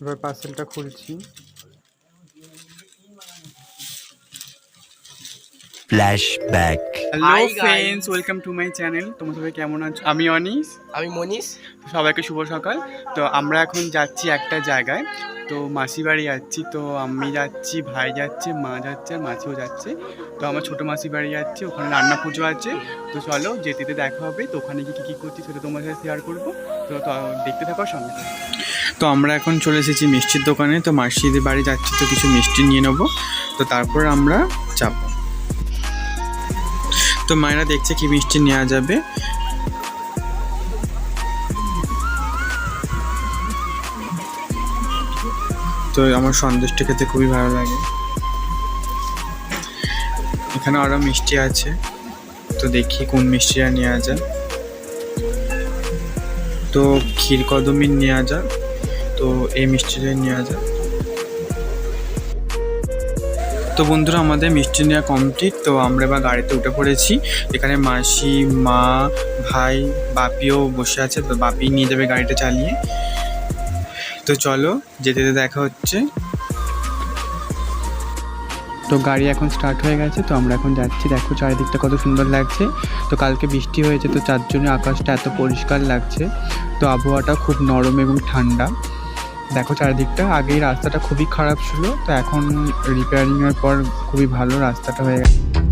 এবার পার্সেলটা খুলছি Flashback. Hello Hi, guys. Friends welcome to my channel তোমরা সবাই কেমন আছো? আমি অনিস। আমি মনীষ। সবাইকে শুভ সকাল। তো আমরা এখন যাচ্ছি একটা জায়গায়। তো মাসি বাড়ি যাচ্ছি। তো আমি যাচ্ছি ভাই যাচ্ছে মা যাচ্ছে আর মাসিও যাচ্ছে। তো আমার ছোটো মাসি বাড়ি যাচ্ছে ওখানে রান্না পুজো আছে। তো চলো যেতে যেতে দেখা হবে। তো ওখানে গিয়ে কী কী করছি সেটা তোমার সাথে শেয়ার করব। তো তো দেখতে থাকো সঙ্গে থাকো। তো আমরা এখন চলে এসেছি মিষ্টির দোকানে। তো মাসিদের বাড়ি যাচ্ছি তো কিছু মিষ্টি নিয়ে নেব। তো তারপর আমরা যাব। তো মায়েরা দেখছে কি মিষ্টি নেওয়া যাবে। তো আমার সন্দেশটা খেতে খুবই ভালো লাগে। এখানে আরও মিষ্টি আছে। তো দেখি কোন মিষ্টিটা নেওয়া যায়। তো ক্ষীর কদমিন নেওয়া যাক। তো এই মিষ্টিটাই নেওয়া যাক। তো বন্ধুরা, আমাদের মিষ্টি নেওয়া কমপ্লিট তো আমরা এবার গাড়িতে উঠে পড়েছি। এখানে মাসি, মা, ভাই, বাপিও বসে আছে, তো বাপি নিয়ে যাবে গাড়িটা চালিয়ে। তো চলো, যেতে যেতে দেখা হচ্ছে। তো গাড়ি এখন স্টার্ট হয়ে গেছে, তো আমরা এখন যাচ্ছি। দেখো চারিদিকটা কত সুন্দর লাগছে। তো কালকে বৃষ্টি হয়েছে, তো যার জন্য আকাশটা এত পরিষ্কার লাগছে। তো আবহাওয়াটা খুব নরম এবং ঠান্ডা। দেখো চারিদিকটা আগে রাস্তাটা খুবই খারাপ ছিল, তো এখন রিপেয়ারিংয়ের পর খুবই ভালো রাস্তাটা হয়ে গেছে।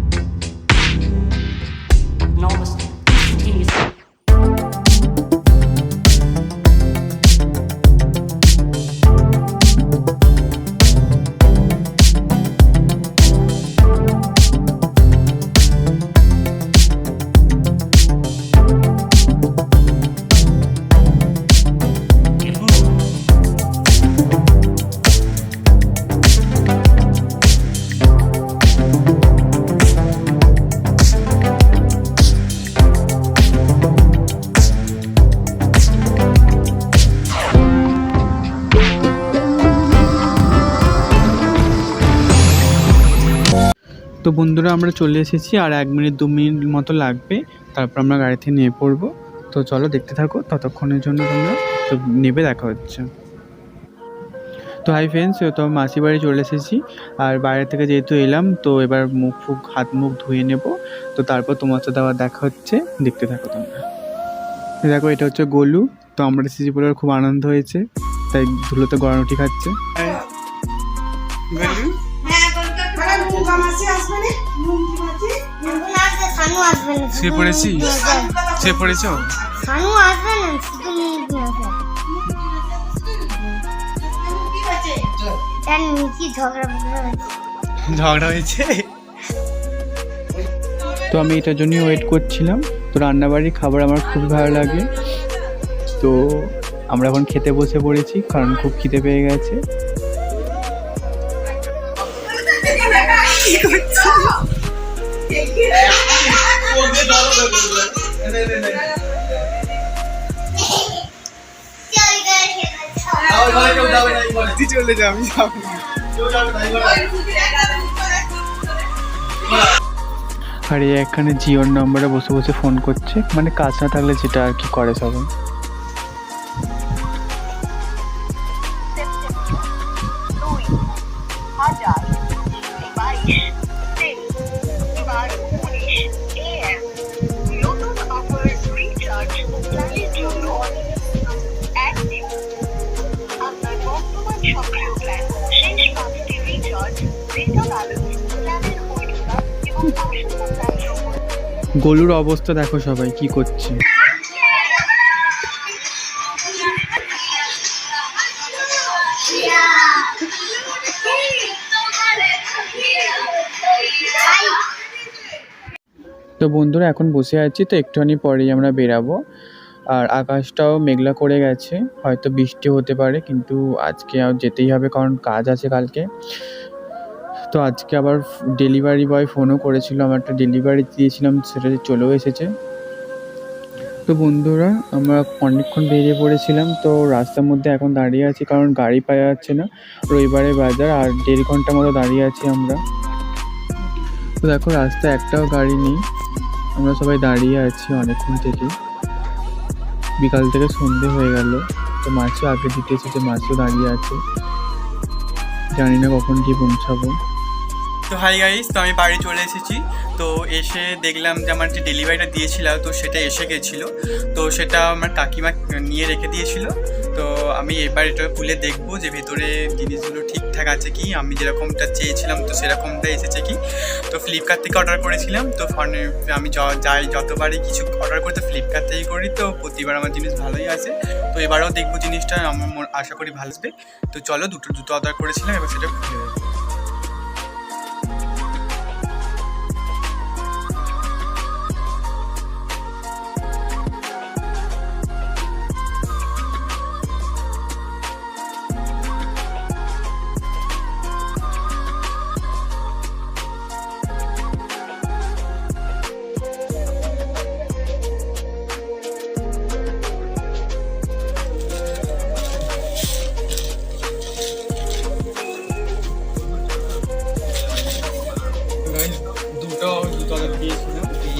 তো বন্ধুরা, আমরা চলে এসেছি আর এক মিনিট, দু মিনিট মতো লাগবে। তারপর আমরা গাড়ি থেকে নিয়ে পড়ব। তো চলো, দেখতে থাকো। ততক্ষণের জন্য তোমরা তো নেবে, দেখা হচ্ছে। তো হাই ফ্রেন্ডস তো মাসি বাড়ি চলে এসেছি। আর বাইরে থেকে যেহেতু এলাম, তো এবার মুখ ফুক, হাত মুখ ধুয়ে নেব। তো তারপর তোমার সাথে আবার দেখা হচ্ছে। দেখতে থাকো তোমরা। দেখো, এটা হচ্ছে গোলু। তো আমরা এসেছি বলে খুব আনন্দ হয়েছে। তাই ধুলোতে গড়ানোটি খাচ্ছে। শুয়ে পড়েছি? শুয়ে পড়েছো? শানু আসবে না শুধু নিয়ে আসবে তার নিচে ঝগড়া ঝগড়া হয়েছে? তো আমি এটার জন্যই ওয়েট করছিলাম। তো রান্নাবাড়ির খাবার আমার খুব ভালো লাগে। তো আমরা এখন খেতে বসে পড়েছি কারণ খুব খিদে পেয়ে গেছে। চলে আর এই এখানে জিওর নম্বরে বসে বসে ফোন করছে। মানে কাজ না থাকলে যেটা আর কি করে সবাই? গলুর অবস্থা দেখো সবাই, কি করছে? তো বন্ধুরা, এখন বসে আছি, তো একটুখানি পরেই আমরা বেরাবো। আর আকাশটাও মেঘলা করে গেছে, হয়তো বৃষ্টি হতে পারে, কিন্তু আজকে আর যেতেই হবে, কারণ কাজ আছে কালকে। তো আজকে আবার ডেলিভারি বয় ফোনও করেছিল, আমার একটা ডেলিভারি দিয়েছিলাম, সেটা চলেও এসেছে। তো বন্ধুরা, আমরা অনেকক্ষণ বেরিয়ে পড়েছিলাম, তো রাস্তার মধ্যে এখন দাঁড়িয়ে আছি, কারণ গাড়ি পাওয়া যাচ্ছে না। রবিবারে বাজার, আর দেড় ঘণ্টা মতো দাঁড়িয়ে আছি আমরা। তো দেখো, রাস্তায় একটাও গাড়ি নেই। আমরা সবাই দাঁড়িয়ে আছি অনেকক্ষণ থেকে। বিকাল থেকে সন্ধে হয়ে গেল। তো মাছও আগে দিতে এসেছে, মাছও দাঁড়িয়ে আছে। জানি না কখন কি পৌঁছাবো। তো হাই গাইস তো আমি বাড়ি চলে এসেছি। তো এসে দেখলাম যে আমার যে ডেলিভারিটা দিয়েছিল, তো সেটা এসে গেছিল। তো সেটা আমার কাকিমা নিয়ে রেখে দিয়েছিল। তো আমি এবার এটা খুলে দেখব যে ভেতরে জিনিসগুলো ঠিকঠাক আছে কি? আমি যেরকমটা চেয়েছিলাম, তো সেরকমটা এসেছে কি? তো ফ্লিপকার্ট থেকে অর্ডার করেছিলাম। তো আমি যাই, যতবারই কিছু অর্ডার করতে ফ্লিপকার্ট থেকেই করি। তো প্রতিবার আমার জিনিস ভালোই আছে তো এবারেও দেখব জিনিসটা, আমার আশা করি ভালো আসবে। তো চলো দুটো জুতো অর্ডার করেছিলাম, এবার সেটা খুলে দেবো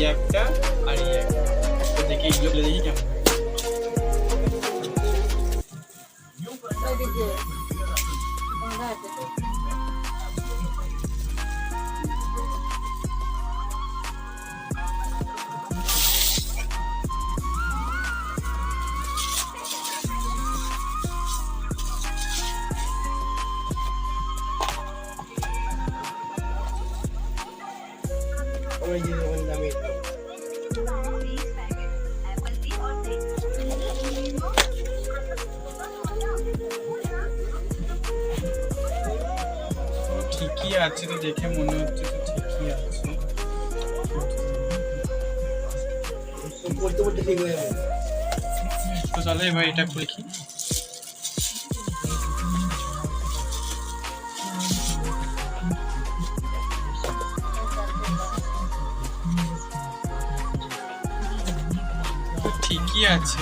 একটা আর এই একটা তো দেখি এগুলো খুলে দেখি কেমন হয়। আছে তো, দেখে মনে হচ্ছে তো ঠিকই আছে। তো চলো এবার এটা খুলে ঠিকই আছে।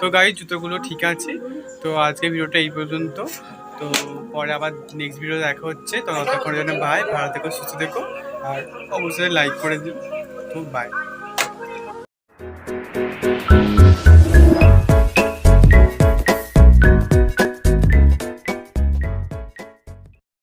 তো গাই জুতোগুলো ঠিক আছে। তো আজকে ভিডিওটা এই পর্যন্ত। তো পরে আবার নেক্সট ভিডিও দেখা হচ্ছে। তো অতক্ষণের জন্য বাই ভালো দেখো সুস্থ দেখো আর অবশ্যই লাইক করে দিও। তো বাই